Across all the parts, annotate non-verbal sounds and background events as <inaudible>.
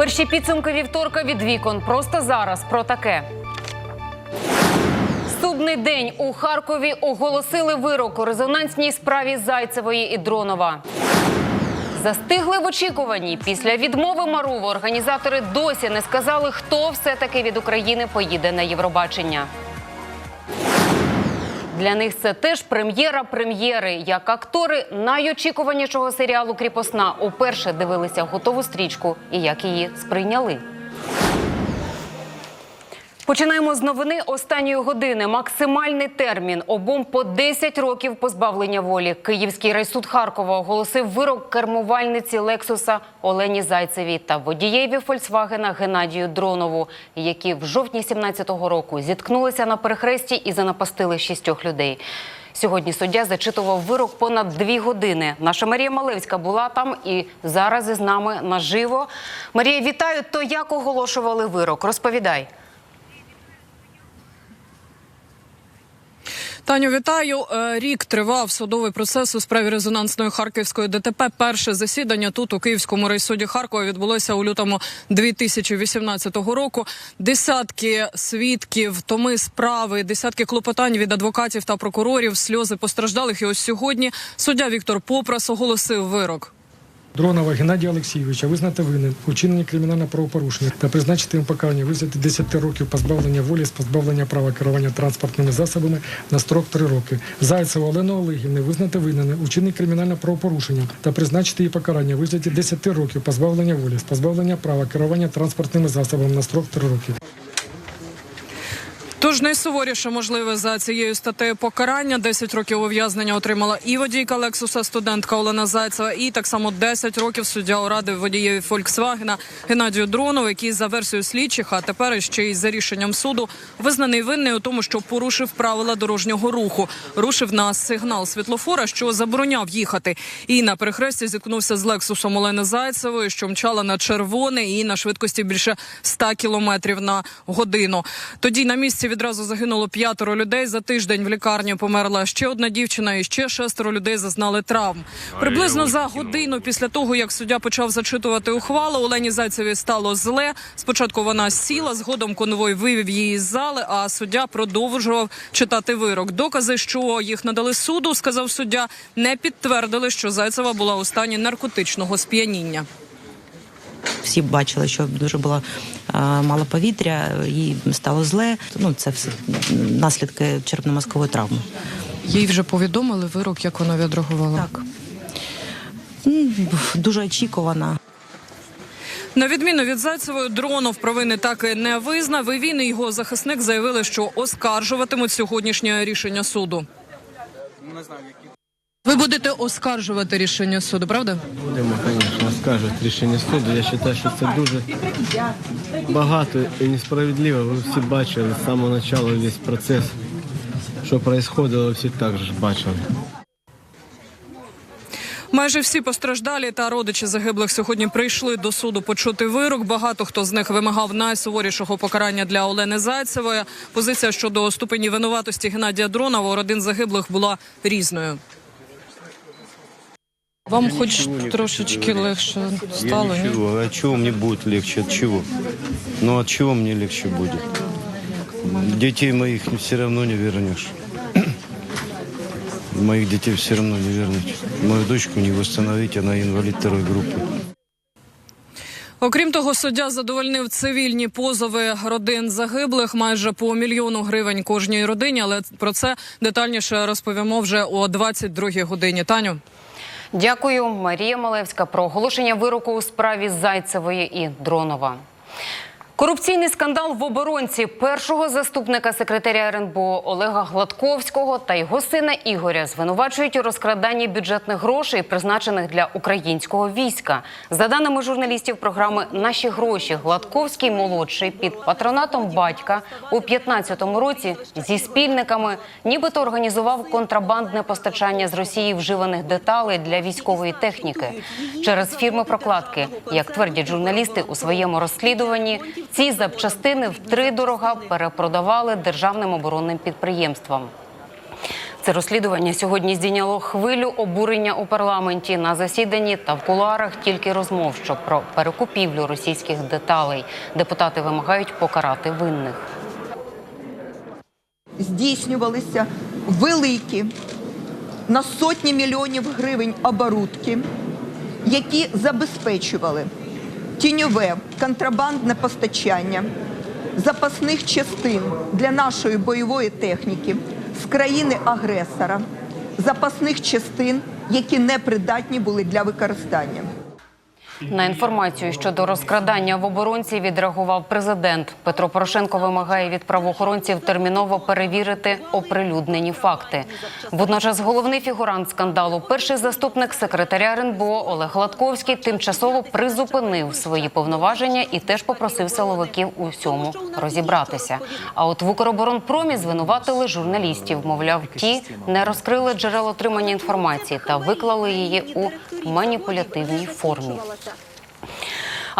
Перші підсумки вівторка від вікон. Просто зараз про таке. Судний день у Харкові оголосили вирок у резонансній справі Зайцевої і Дронова. Застигли в очікуванні. Після відмови Маруву організатори досі не сказали, хто все-таки від України поїде на Євробачення. Для них це теж прем'єра прем'єри. Як актори найочікуванішого серіалу Кріпосна уперше дивилися готову стрічку і як її сприйняли. Починаємо з новини останньої години. Максимальний термін обом по 10 років позбавлення волі. Київський райсуд Харкова оголосив вирок кермувальниці Лексуса Олені Зайцевій та водієві Фольксвагена Геннадію Дронову, які в жовтні 17-го року зіткнулися на перехресті і занапастили шістьох людей. Сьогодні суддя зачитував вирок понад дві години. Наша Марія Малевська була там і зараз із нами наживо. Марія, вітаю. То як оголошували вирок? Розповідай. Таню, вітаю. Е, Рік тривав судовий процес у справі резонансної харківської ДТП. Перше засідання тут у Київському райсуді Харкова відбулося у лютому 2018 року. Десятки свідків, томи справи, десятки клопотань від адвокатів та прокурорів, сльози постраждалих. І ось сьогодні суддя Віктор Попрас оголосив вирок. Дронова Геннадія Олексійовича визнати винен у чиненні кримінального правопорушення та призначити їм покарання визнати 10 років позбавлення волі з позбавлення права керування транспортними засобами на строк 3 роки. Зайцеву Олену Олегівни визнати винен у чиненні кримінального правопорушення та призначити їй покарання визнати 10 років позбавлення волі з позбавлення права керування транспортними засобами на строк 3 роки. Тож найсуворіше можливе за цією статтею покарання 10 років ув'язнення отримала і водійка Лексуса, студентка Олена Зайцева, і так само 10 років суддя урадив водієві Фольксвагена Геннадію Дронову, який за версією слідчих, а тепер ще й за рішенням суду визнаний винний у тому, що порушив правила дорожнього руху, рушив на сигнал світлофора, що забороняв їхати. І на перехресті зіткнувся з Лексусом Олени Зайцевої, що мчала на червоне і на швидкості більше 100 кілометрів на годину. Тоді на місці відразу загинуло п'ятеро людей. За тиждень в лікарні померла ще одна дівчина, і ще шестеро людей зазнали травм. Приблизно за годину після того, як суддя почав зачитувати ухвалу, Олені Зайцевій стало зле. Спочатку вона сіла, згодом конвой вивів її з зали, а суддя продовжував читати вирок. Докази, що їх надали суду, сказав суддя, не підтвердили, що Зайцева була у стані наркотичного сп'яніння. Всі бачили, що дуже було мало повітря, їй стало зле. Ну це все наслідки черепно-мозкової травми. Їй вже повідомили вирок, як вона відреагувала. Так дуже очікувана. На відміну від Зайцевої, Дронов провини так і не визнав. І він і його захисник заявили, що оскаржуватимуть сьогоднішнє рішення суду. Ви будете оскаржувати рішення суду, правда? Будемо, звісно, скажуть рішення суду. Я вважаю, що це дуже багато і несправедливо. Ви всі бачили з самого початку весь процес, що відбувалося, всі також бачили. Майже всі постраждалі та родичі загиблих сьогодні прийшли до суду почути вирок. Багато хто з них вимагав найсуворішого покарання для Олени Зайцевої. Позиція щодо ступені винуватості Геннадія Дронова у родин загиблих була різною. Вам хоч трошечки легше стало? Я ничего. А чего мне будет легче? От чего? Ну от чего мне легче будет? Детей моих все равно не вернешь. <coughs> Моих детей все равно не вернуть. Мою дочку не восстановить, она инвалид второй группы. Окрім того, суддя задовольнив цивільні позови родин загиблих майже по мільйону гривень кожній родині. Але про це детальніше розповімо вже о 22-й годині. Таню. Дякую, Марія Малевська, про оголошення вироку у справі Зайцевої і Дронова. Корупційний скандал в оборонці першого заступника секретаря РНБО Олега Гладковського та його сина Ігоря звинувачують у розкраданні бюджетних грошей, призначених для українського війська. За даними журналістів програми Наші гроші Гладковський молодший під патронатом батька у 15-му році зі спільниками нібито організував контрабандне постачання з Росії вживаних деталей для військової техніки через фірми прокладки. Як твердять журналісти у своєму розслідуванні, ці запчастини втридорога перепродавали державним оборонним підприємствам. Це розслідування сьогодні здійняло хвилю обурення у парламенті на засіданні та в кулуарах тільки розмов, що про перекупівлю російських деталей. Депутати вимагають покарати винних. здійснювалися великі на сотні мільйонів гривень оборудки, які забезпечували тіньове контрабандне постачання запасних частин для нашої бойової техніки з країни-агресора, запасних частин, які не придатні були для використання. На інформацію щодо розкрадання в оборонці відреагував президент. Петро Порошенко вимагає від правоохоронців терміново перевірити оприлюднені факти. Водночас головний фігурант скандалу, перший заступник секретаря РНБО Олег Гладковський, тимчасово призупинив свої повноваження і теж попросив силовиків у всьому розібратися. А от в Укроборонпромі звинуватили журналістів. Мовляв, ті не розкрили джерел отримання інформації та виклали її у маніпулятивній формі.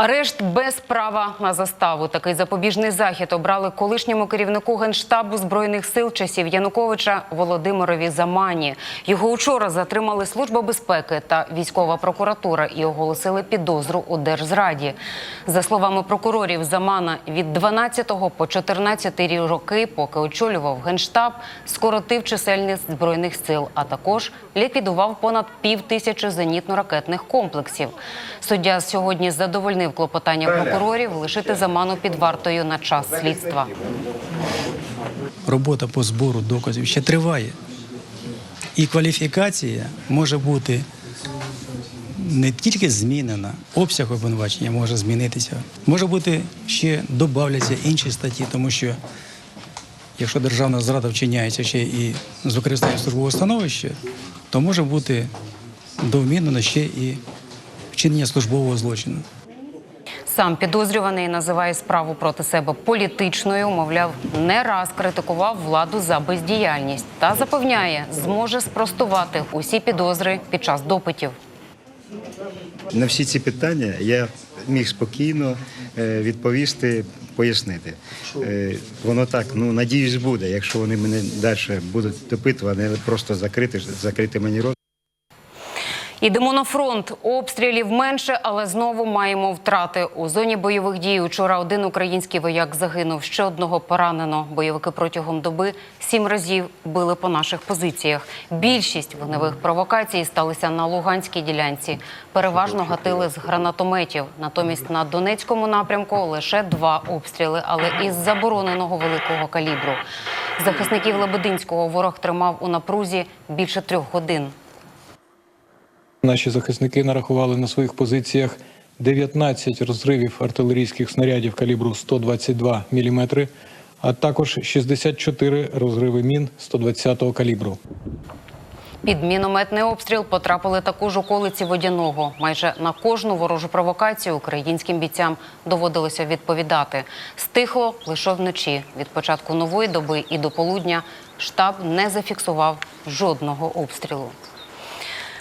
Арешт без права на заставу. Такий запобіжний захід обрали колишньому керівнику генштабу збройних сил часів Януковича Володимирові Замані. Його учора затримали служба безпеки та військова прокуратура і оголосили підозру у держзраді. За словами прокурорів, Замана від 12 по 14 роки, поки очолював генштаб, скоротив чисельність збройних сил, а також ліквідував понад пів тисячі зенітно-ракетних комплексів. Суддя сьогодні задовольнив клопотання прокурорів лишити заману під вартою на час слідства. робота по збору доказів ще триває. І кваліфікація може бути не тільки змінена, обсяг обвинувачення може змінитися. Може бути ще додавляться інші статті, тому що якщо державна зрада вчиняється ще і з використанням службового становища, то може бути довмінено ще і вчинення службового злочину. Сам підозрюваний називає справу проти себе політичною. Мовляв, не раз критикував владу за бездіяльність та запевняє, зможе спростувати усі підозри під час допитів. На всі ці питання я міг спокійно е, відповісти, пояснити. Е, Воно так, ну надіюсь, буде. Якщо вони мене далі будуть допитувати, але просто закрити, закрити мені рот. Ідемо на фронт. Обстрілів менше, але знову маємо втрати. У зоні бойових дій учора один український вояк загинув. Ще одного поранено. Бойовики протягом доби сім разів били по наших позиціях. Більшість вогневих провокацій сталися на Луганській ділянці. Переважно гатили з гранатометів. Натомість на Донецькому напрямку лише два обстріли, але із забороненого великого калібру. Захисників Лебединського ворог тримав у напрузі більше трьох годин. Наші захисники нарахували на своїх позиціях 19 розривів артилерійських снарядів калібру 122 мм, а також 64 розриви мін 120-го калібру. Під мінометний обстріл потрапили також околиці водяного. Майже на кожну ворожу провокацію українським бійцям доводилося відповідати. Стихло лише вночі. Від початку нової доби і до полудня штаб не зафіксував жодного обстрілу.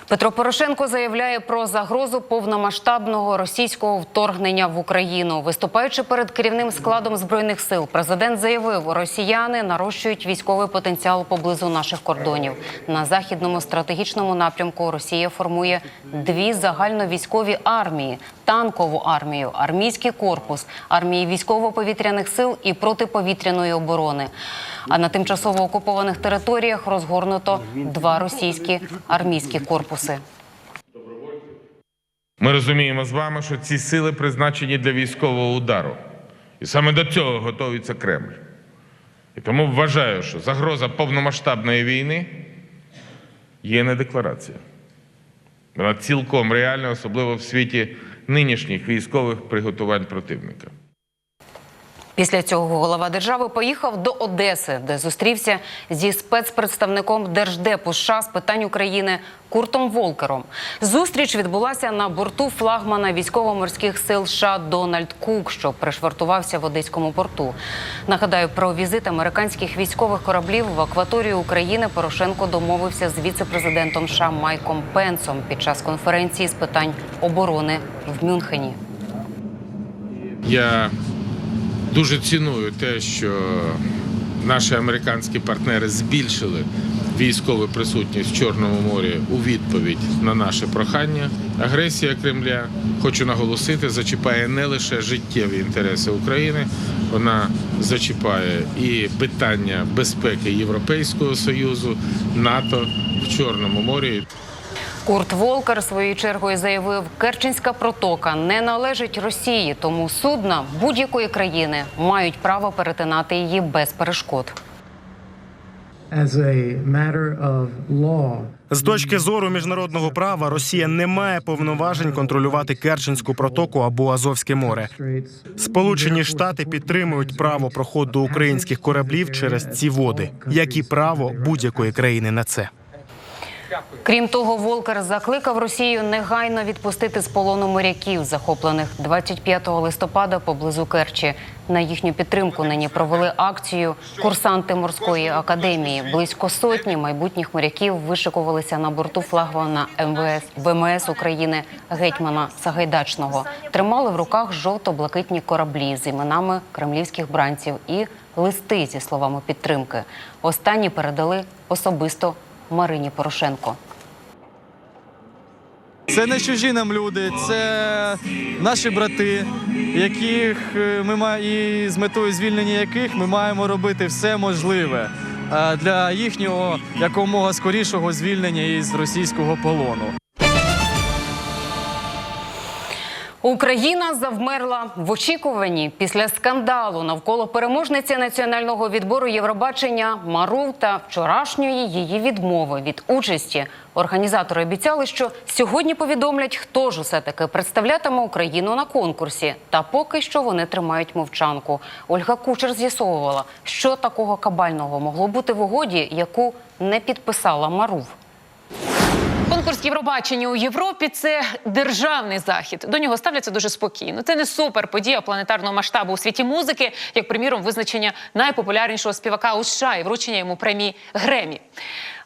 Петро Порошенко заявляє про загрозу повномасштабного російського вторгнення в Україну. Виступаючи перед керівним складом збройних сил, президент заявив, росіяни нарощують військовий потенціал поблизу наших кордонів. На західному стратегічному напрямку Росія формує дві загальновійськові армії: танкову армію, армійський корпус, армії військово-повітряних сил і протиповітряної оборони. А на тимчасово окупованих територіях розгорнуто два російські армійські корпуси. Ми розуміємо з вами, що ці сили призначені для військового удару. І саме до цього готується Кремль. І тому вважаю, що загроза повномасштабної війни є не декларація. Вона цілком реальна, особливо в світі нинішніх військових приготувань противника. Після цього голова держави поїхав до Одеси, де зустрівся зі спецпредставником Держдепу США з питань України Куртом Волкером. Зустріч відбулася на борту флагмана військово-морських сил США Дональд Кук, що пришвартувався в одеському порту. Нагадаю, про візит американських військових кораблів в акваторію України Порошенко домовився з віце-президентом США Майком Пенсом під час конференції з питань оборони в Мюнхені. Я дуже ціную те, що наші американські партнери збільшили військову присутність в Чорному морі у відповідь на наше прохання. Агресія Кремля, хочу наголосити, зачіпає не лише життєві інтереси України, вона зачіпає і питання безпеки Європейського союзу, НАТО в Чорному морі. Курт Волкер своєю чергою заявив, Керченська протока не належить Росії, тому судна будь-якої країни мають право перетинати її без перешкод. З точки зору міжнародного права Росія не має повноважень контролювати Керченську протоку або Азовське море. Сполучені Штати підтримують право проходу українських кораблів через ці води, як і право будь-якої країни на це. Крім того, Волкер закликав Росію негайно відпустити з полону моряків, захоплених 25 листопада поблизу Керчі. На їхню підтримку нині провели акцію курсанти морської академії. Близько сотні майбутніх моряків вишикувалися на борту флагмана МВС ВМС України гетьмана Сагайдачного. Тримали в руках жовто-блакитні кораблі з іменами кремлівських бранців і листи зі словами підтримки. Останні передали особисто Марині Порошенко. Це не чужі нам люди, це наші брати, яких е, ми ма- і з метою звільнення яких ми маємо робити все можливе е, для їхнього якомога скорішого звільнення із російського полону. Україна завмерла в очікуванні після скандалу навколо переможниці національного відбору Євробачення Марув та вчорашньої її відмови від участі. Організатори обіцяли, що сьогодні повідомлять, хто ж усе таки представлятиме Україну на конкурсі. Та поки що вони тримають мовчанку. Ольга Кучер з'ясовувала, що такого кабального могло бути в угоді, яку не підписала Марув. Конкурс Євробачення у Європі це державний захід. До нього ставляться дуже спокійно. Це не супер подія планетарного масштабу у світі музики, як приміром визначення найпопулярнішого співака у США і вручення йому премії Гремі.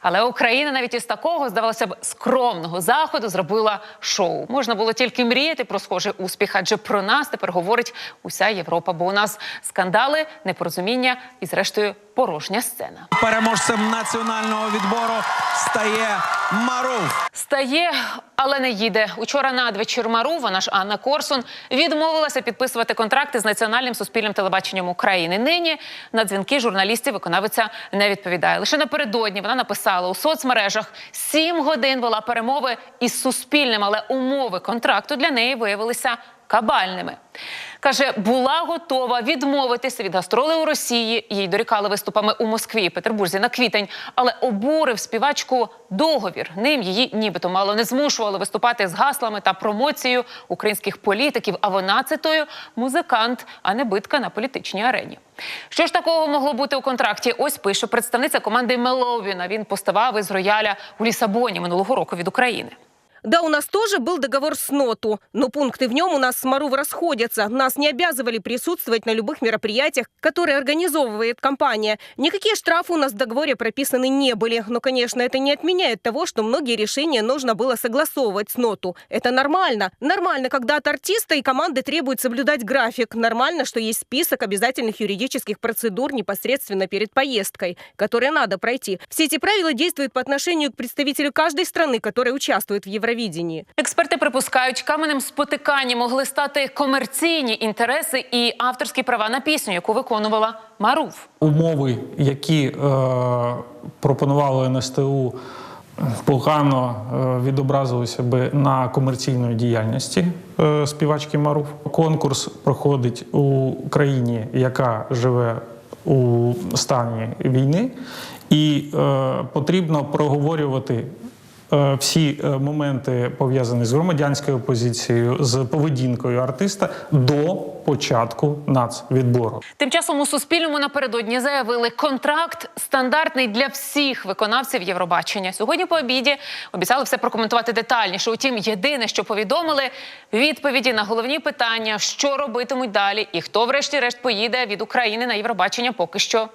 Але Україна навіть із такого, здавалося б, скромного заходу зробила шоу. Можна було тільки мріяти про схожий успіх, адже про нас тепер говорить уся Європа. Бо у нас скандали, непорозуміння і, зрештою, порожня сцена. Переможцем національного відбору стає Марув. Стає, але не їде. Учора надвечір Мару, вона ж Анна Корсун, відмовилася підписувати контракти з національним суспільним телебаченням України. Нині на дзвінки журналістів виконавиця не відповідає. Лише напередодні вона написала у соцмережах сім годин вела перемови із суспільним, але умови контракту для неї виявилися кабальними. Каже, була готова відмовитися від гастролей у Росії. Їй дорікали виступами у Москві і Петербурзі на квітень, але обурив співачку договір. Ним її нібито мало не змушували виступати з гаслами та промоцією українських політиків. А вона цитую музикант, а не битка на політичній арені. Що ж такого могло бути у контракті? Ось пише представниця команди Меловіна. Він поставав із рояля у Лісабоні минулого року від України. Да, у нас тоже был договор с НОТУ, но пункты в нем у нас с Марув расходятся. Нас не обязывали присутствовать на любых мероприятиях, которые организовывает компания. Никакие штрафы у нас в договоре прописаны не были. Но, конечно, это не отменяет того, что многие решения нужно было согласовывать с НОТУ. Это нормально. Нормально, когда от артиста и команды требует соблюдать график. Нормально, что есть список обязательных юридических процедур непосредственно перед поездкой, которые надо пройти. Все эти правила действуют по отношению к представителю каждой страны, которая участвует в Евровидении. Експерти припускають, каменем спотикання могли стати комерційні інтереси і авторські права на пісню, яку виконувала Марув. Умови, які е, пропонувало НСТУ, погано е, відобразилися би на комерційної діяльності е, співачки Марув. Конкурс проходить у країні, яка живе у стані війни, і е, потрібно проговорювати. Е, Всі е, моменти пов'язані з громадянською позицією, з поведінкою артиста до початку нацвідбору. Тим часом у Суспільному напередодні заявили, контракт стандартний для всіх виконавців Євробачення. Сьогодні по обіді обіцяли все прокоментувати детальніше. Утім, єдине, що повідомили, відповіді на головні питання, що робитимуть далі, і хто, врешті-решт, поїде від України на Євробачення, поки що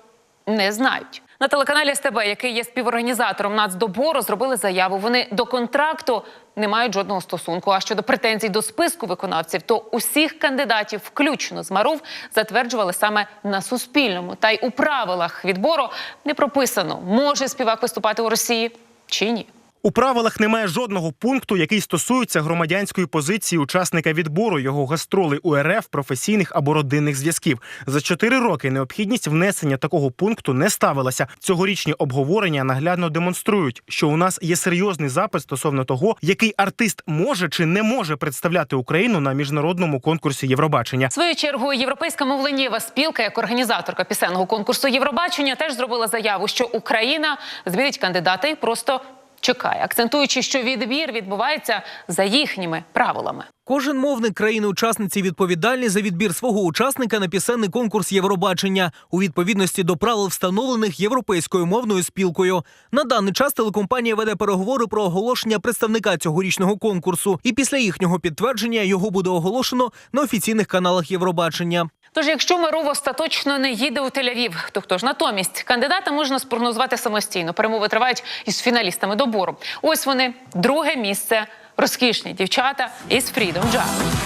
не знають. На телеканалі СТБ, який є співорганізатором нацдобору, зробили заяву. Вони до контракту не мають жодного стосунку. А щодо претензій до списку виконавців, то усіх кандидатів, включно з Марув, затверджували саме на Суспільному. Та й у правилах відбору не прописано, може співак виступати у Росії чи ні. У правилах немає жодного пункту, який стосується громадянської позиції учасника відбору його гастролей у РФ, професійних або родинних зв'язків. За чотири роки необхідність внесення такого пункту не ставилася. Цьогорічні обговорення наглядно демонструють, що у нас є серйозний запит стосовно того, який артист може чи не може представляти Україну на міжнародному конкурсі Євробачення. В свою чергу європейська мовленнєва спілка, як організаторка пісенного конкурсу Євробачення, теж зробила заяву, що Україна змінить кандидата і просто чекає, акцентуючи, що відбір відбувається за їхніми правилами. Кожен мовник країни-учасниці відповідальний за відбір свого учасника на пісенний конкурс Євробачення у відповідності до правил, встановлених європейською мовною спілкою. На даний час телекомпанія веде переговори про оголошення представника цьогорічного конкурсу, і після їхнього підтвердження його буде оголошено на офіційних каналах Євробачення. Тож, якщо Миров остаточно не їде у Тель-Авів, то хто ж натомість кандидата можна спрогнозувати самостійно. Перемови тривають із фіналістами добору. Ось вони друге місце. Розкішні дівчата із Freedom Jazz.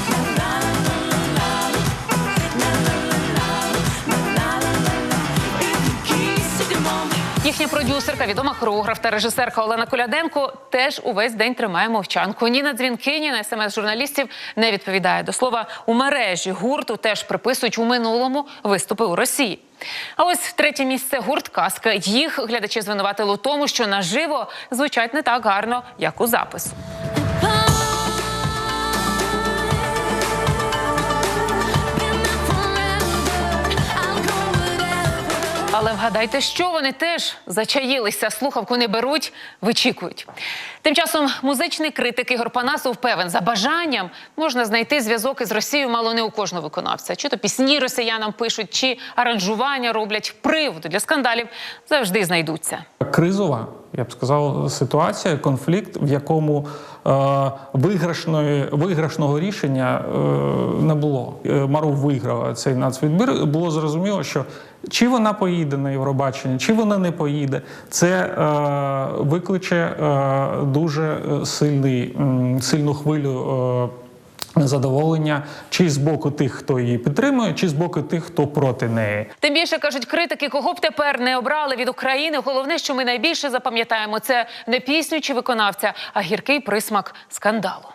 Їхня продюсерка, відома хореограф та режисерка Олена Коляденко теж увесь день тримає мовчанку. Ні на дзвінки, ні на смс журналістів не відповідає. До слова, у мережі гурту теж приписують у минулому виступи у Росії. А ось третє місце гурт Казка. Їх глядачі звинуватили у тому, що наживо звучать не так гарно, як у запису. Але вгадайте, що вони теж зачаїлися, слухавку не беруть, вичікують. Тим часом музичний критик Ігор Панасов певен, за бажанням можна знайти зв'язок із Росією мало не у кожного виконавця. Чи то пісні росіянам пишуть, чи аранжування роблять приводи для скандалів завжди знайдуться. кризова, я б сказав, ситуація, конфлікт, в якому е, виграшної, виграшного рішення е, не було. Е, Марув виграв цей нацвідбір. Було зрозуміло, що чи вона поїде на Євробачення, чи вона не поїде, це викличе дуже сильний, сильну хвилю. Незадоволення чи з боку тих, хто її підтримує, чи з боку тих, хто проти неї. Тим більше кажуть критики, кого б тепер не обрали від України. Головне, що ми найбільше запам'ятаємо, це не пісню чи виконавця, а гіркий присмак скандалу.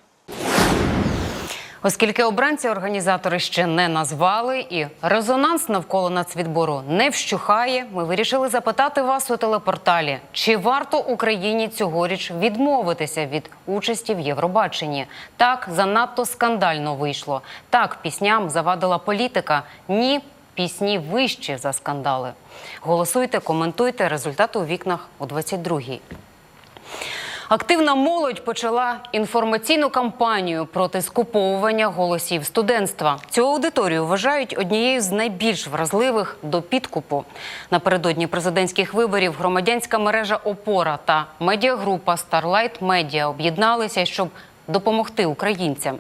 Оскільки обранці організатори ще не назвали і резонанс навколо нацвідбору не вщухає, ми вирішили запитати вас у телепорталі, чи варто Україні цьогоріч відмовитися від участі в Євробаченні? Так занадто скандально вийшло. Так пісням завадила політика. Ні. Пісні вищі за скандали. Голосуйте, коментуйте результати у вікнах у 22-й. Активна молодь почала інформаційну кампанію проти скуповування голосів студентства. Цю аудиторію вважають однією з найбільш вразливих до підкупу. Напередодні президентських виборів громадянська мережа Опора та медіагрупа Starlight Media об'єдналися, щоб допомогти українцям.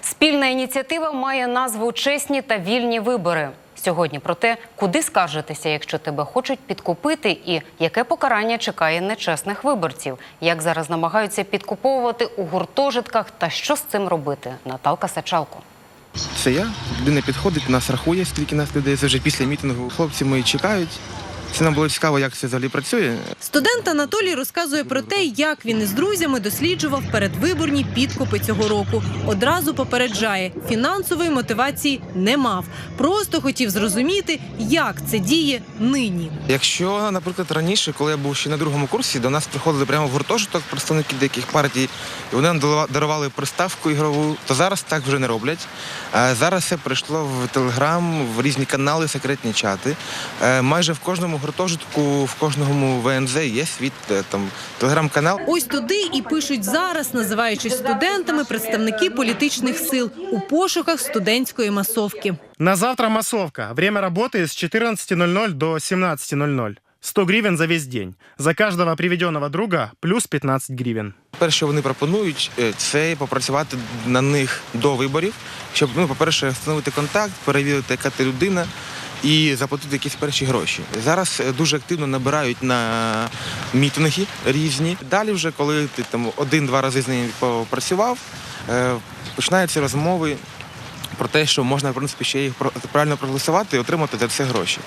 Спільна ініціатива має назву Чесні та вільні вибори. Сьогодні про те, куди скаржитися, якщо тебе хочуть підкупити, і яке покарання чекає нечесних виборців, як зараз намагаються підкуповувати у гуртожитках та що з цим робити. Наталка Сачалко. Це я. Людина підходить, нас рахує, скільки нас людей. Це вже після мітингу. Хлопці мої чекають. Це нам було цікаво, як це взагалі працює. Студент Анатолій розказує про те, як він із друзями досліджував передвиборні підкупи цього року. Одразу попереджає, фінансової мотивації не мав. Просто хотів зрозуміти, як це діє нині. Якщо, наприклад, раніше, коли я був ще на другому курсі, до нас приходили прямо в гуртожиток представники деяких партій, і вони нам дарува- дарували приставку ігрову, то зараз так вже не роблять. Е, Зараз все прийшло в Телеграм, в різні канали, секретні чати. Е, Майже в кожному гуртожитку, в кожному ВНЗ є свій е, там телеграм-канал. Ось туди і пишуть зараз, називаючись студентами, представники політичних сил у пошуках студентської масовки. На завтра массовка. Время работы с 14.00 до 17.00. 100 гривен за весь день. За каждого приведенного друга плюс 15 гривен. Перше, що вони пропонують, е, це попрацювати на них до виборів, щоб, ну, по-перше, встановити контакт, перевірити, яка ти людина, і заплатити якісь перші гроші. Зараз е, дуже активно набирають на мітинги різні. Далі, вже коли ти там один-два рази з ним попрацював, е, починаються розмови про те, що можна в принципі ще їх про- правильно проголосувати і отримати за це гроші.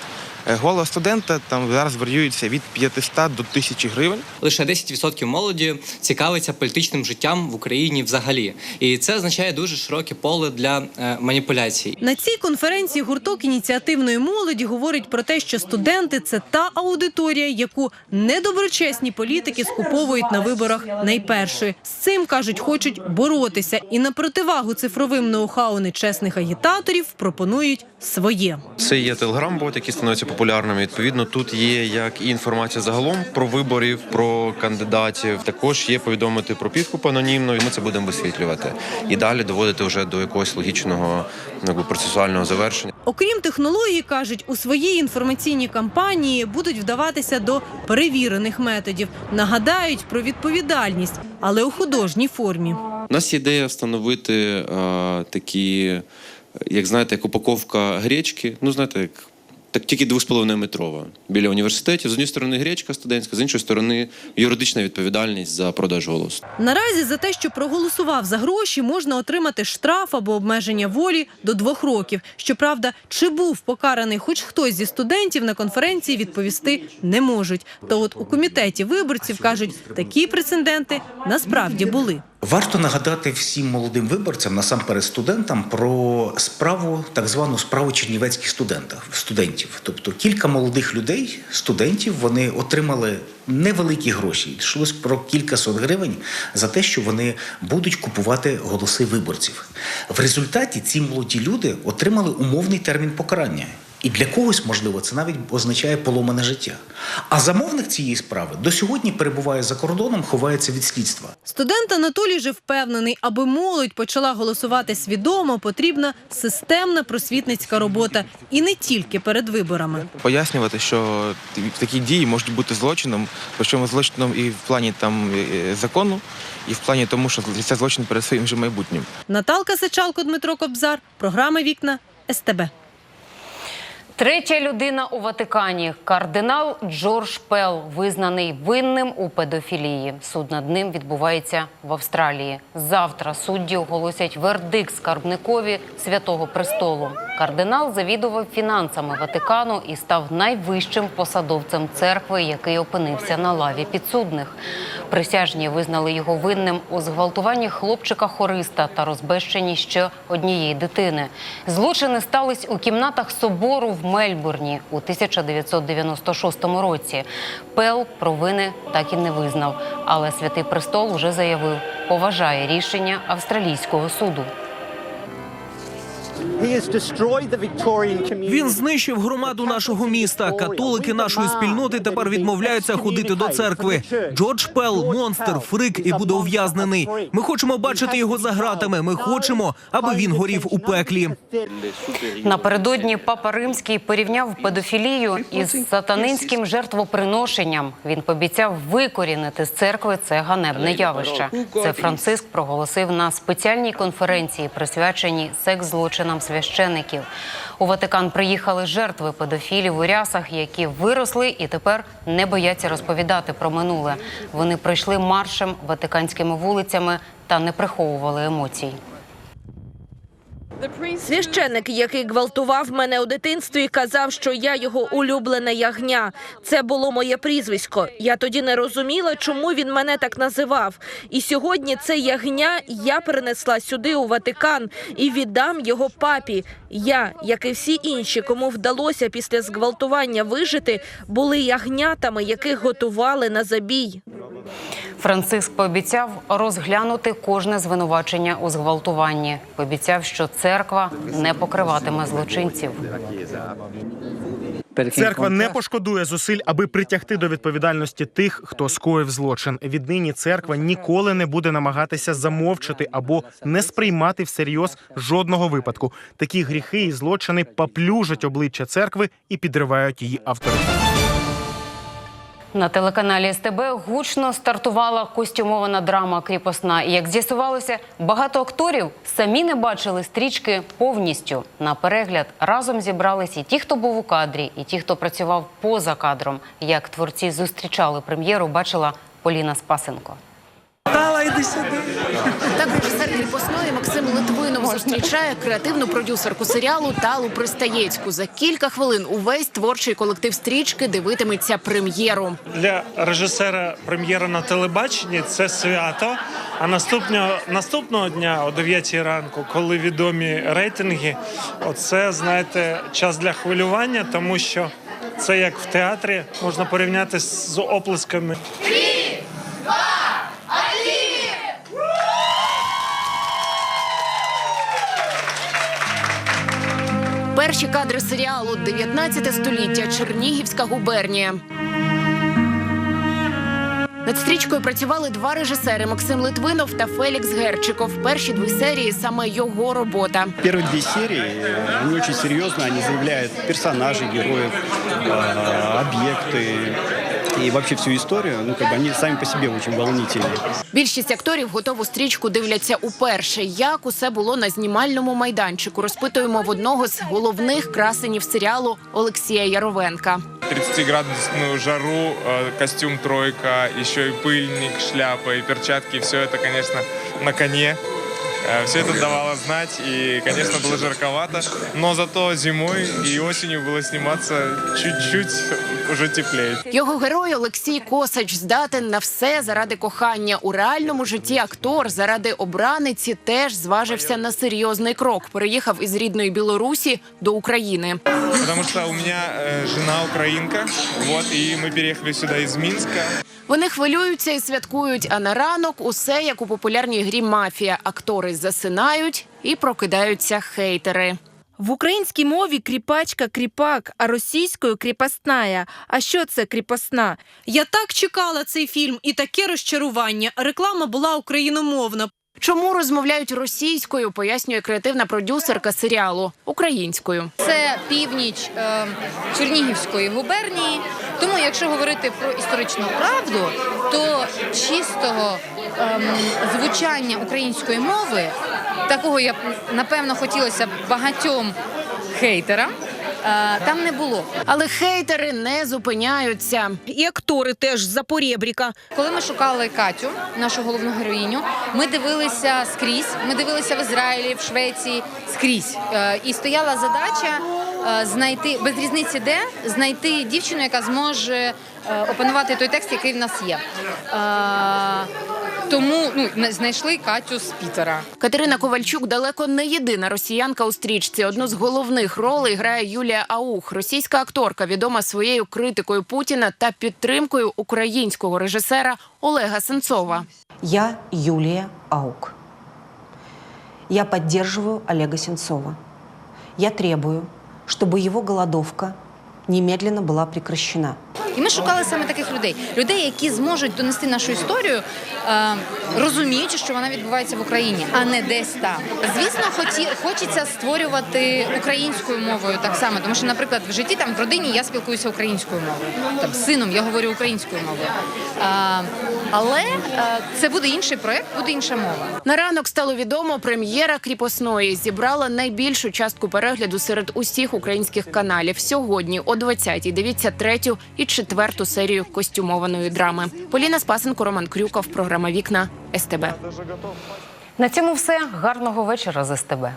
Е, Голос студента там зараз варіюється від 500 до 1000 гривень. Лише 10% молоді цікавиться політичним життям в Україні взагалі, і це означає дуже широке поле для е, маніпуляцій. На цій конференції гурток ініціативної молоді говорить про те, що студенти це та аудиторія, яку недоброчесні політики скуповують на виборах найперше. З цим кажуть, хочуть боротися, і на противагу цифровим ноу-хау нечесних агітаторів пропонують своє. Це є телеграм-бот, який становиться популярним. Відповідно, тут є як і інформація загалом про виборів, про кандидатів. Також є повідомити про підкуп анонімно. і Ми це будемо висвітлювати і далі доводити вже до якогось логічного якби, процесуального завершення. Окрім технології, кажуть, у своїй інформаційній кампанії будуть вдаватися до перевірених методів, нагадають про відповідальність, але у художній формі. У нас ідея встановити е, такі, як знаєте, як упаковка гречки. Ну, знаєте, як так тільки 2,5 метрова біля університетів. З однієї сторони гречка студентська, з іншої сторони юридична відповідальність за продаж голосу. Наразі за те, що проголосував за гроші, можна отримати штраф або обмеження волі до двох років. Щоправда, чи був покараний хоч хтось зі студентів на конференції відповісти не можуть. Та от у комітеті виборців кажуть, такі прецеденти насправді були. Варто нагадати всім молодим виборцям, насамперед студентам, про справу, так звану справу чернівецьких студентів. студентів. Тобто кілька молодих людей, студентів, вони отримали невеликі гроші. Йшлось про кількасот гривень за те, що вони будуть купувати голоси виборців. В результаті ці молоді люди отримали умовний термін покарання. І для когось, можливо, це навіть означає поломане життя. А замовник цієї справи до сьогодні перебуває за кордоном, ховається від слідства. Студент Анатолій же впевнений, аби молодь почала голосувати свідомо, потрібна системна просвітницька робота і не тільки перед виборами. Пояснювати, що такі дії можуть бути злочином, причому злочином і в плані там е, закону, і в плані тому, що це злочин перед своїм же майбутнім. Наталка Сичалко, Дмитро Кобзар, програма Вікна СТБ. Третя людина у Ватикані кардинал Джордж Пел, визнаний винним у педофілії. Суд над ним відбувається в Австралії. Завтра судді оголосять вердикт скарбникові святого престолу. Кардинал завідував фінансами Ватикану і став найвищим посадовцем церкви, який опинився на лаві підсудних. Присяжні визнали його винним у зґвалтуванні хлопчика-хориста та розбещенні ще однієї дитини. Злочини стались у кімнатах собору в Мельбурні у 1996 році. Пел провини так і не визнав, але святий престол вже заявив, поважає рішення австралійського суду. Він знищив громаду нашого міста. Католики нашої спільноти тепер відмовляються ходити до церкви. Джордж Пел, монстр, фрик і буде ув'язнений. Ми хочемо бачити його за гратами. Ми хочемо, аби він горів у пеклі. Напередодні папа Римський порівняв педофілію із сатанинським жертвоприношенням. Він пообіцяв викорінити з церкви це ганебне явище. Це Франциск проголосив на спеціальній конференції, присвяченій секс-злочинам священиків. У Ватикан приїхали жертви педофілів у рясах, які виросли і тепер не бояться розповідати про минуле. Вони пройшли маршем ватиканськими вулицями та не приховували емоцій. Священник, який гвалтував мене у дитинстві, казав, що я його улюблене ягня. Це було моє прізвисько. Я тоді не розуміла, чому він мене так називав. І сьогодні це ягня я перенесла сюди у Ватикан і віддам його папі. Я, як і всі інші, кому вдалося після зґвалтування вижити, були ягнятами, яких готували на забій. Франциск пообіцяв розглянути кожне звинувачення у зґвалтуванні. Пообіцяв, що церква не покриватиме злочинців. Церква не пошкодує зусиль, аби притягти до відповідальності тих, хто скоїв злочин. Віднині церква ніколи не буде намагатися замовчати або не сприймати всерйоз жодного випадку. Такі гріхи і злочини поплюжать обличчя церкви і підривають її авторитет. На телеканалі СТБ гучно стартувала костюмована драма Кріпосна. І як з'ясувалося, багато акторів самі не бачили стрічки повністю. На перегляд разом зібрались і ті, хто був у кадрі, і ті, хто працював поза кадром. Як творці зустрічали прем'єру, бачила Поліна Спасенко. Тала, йди сюди. Так режисер кріпосної Максим Литвинов зустрічає креативну продюсерку серіалу Талу Пристаєцьку. За кілька хвилин увесь творчий колектив стрічки дивитиметься прем'єру. Для режисера прем'єра на телебаченні це свято. А наступного наступного дня о 9 ранку, коли відомі рейтинги, оце знаєте час для хвилювання, тому що це як в театрі можна порівняти з оплесками. Перші кадри серіалу 19 століття Чернігівська губернія. Над стрічкою працювали два режисери Максим Литвинов та Фелікс Герчиков. Перші дві серії саме його робота. Первые две серии, э, они очень серьезно, они заявляют персонажей, героев, э, объекты и вообще всю историю. Ну, как бы они сами по себе очень волнительные. Більшість акторів готову стрічку дивляться уперше. Як усе було на знімальному майданчику? Розпитуємо в одного з головних красенів серіалу Олексія Яровенка. 30-градусную жару, э, костюм тройка, еще и пыльник, шляпа и перчатки. Все это, конечно, на коне. Э, Все это давало знать, и, конечно, было жарковато. Но зато зимой и осенью было сниматься чуть-чуть уже теплее. Його герой Олексій Косач здатен на все заради кохання. У реальному житті актор заради обраниці теж зважився на серйозний крок. Переїхав із рідної Білорусі до України. Потому что у меня э, жена украинка, вот, и мы переехали сюда из Минска. Вони хвилюються і святкують. А на ранок усе як у популярній грі Мафія. Актори засинають і прокидаються хейтери. В українській мові кріпачка кріпак, а російською кріпосная. А що це кріпосна? Я так чекала цей фільм і таке розчарування. Реклама була україномовна. Чому розмовляють російською? Пояснює креативна продюсерка серіалу українською. Це північ е, Чернігівської губернії. Тому, якщо говорити про історичну правду, то чистого ем, звучання української мови, такого я напевно хотілося багатьом хейтерам, е, там не було. Але хейтери не зупиняються. І актори теж за порєбріка. Коли ми шукали Катю, нашу головну героїню, ми дивилися скрізь. Ми дивилися в Ізраїлі, в Швеції скрізь. Е, І стояла задача е, знайти без різниці, де знайти дівчину, яка зможе опанувати той текст, який в нас є. Тому ну не- знайшли Катю з Пітера. Катерина Ковальчук далеко не єдина росіянка у стрічці. Одну з головних ролей грає Юлія Аух, російська акторка, відома своєю критикою Путіна та підтримкою українського режисера Олега Сенцова. Я Юлия Аук. Я поддерживаю Олега Сенцова. Я требую, чтобы его голодовка немедленно была прекращена. І ми шукали саме таких людей: людей, які зможуть донести нашу історію, е, розуміючи, що вона відбувається в Україні, а не десь там. Звісно, хоті, хочеться створювати українською мовою так само, тому що, наприклад, в житті там в родині я спілкуюся українською мовою. Там з сином я говорю українською мовою. Е, але е, це буде інший проект, буде інша мова. На ранок стало відомо, прем'єра кріпосної зібрала найбільшу частку перегляду серед усіх українських каналів. Сьогодні о 20-й дивіться третю і четверту серію костюмованої драми. Поліна Спасенко, Роман Крюков, програма Вікна СТБ. На цьому все. Гарного вечора з СТБ.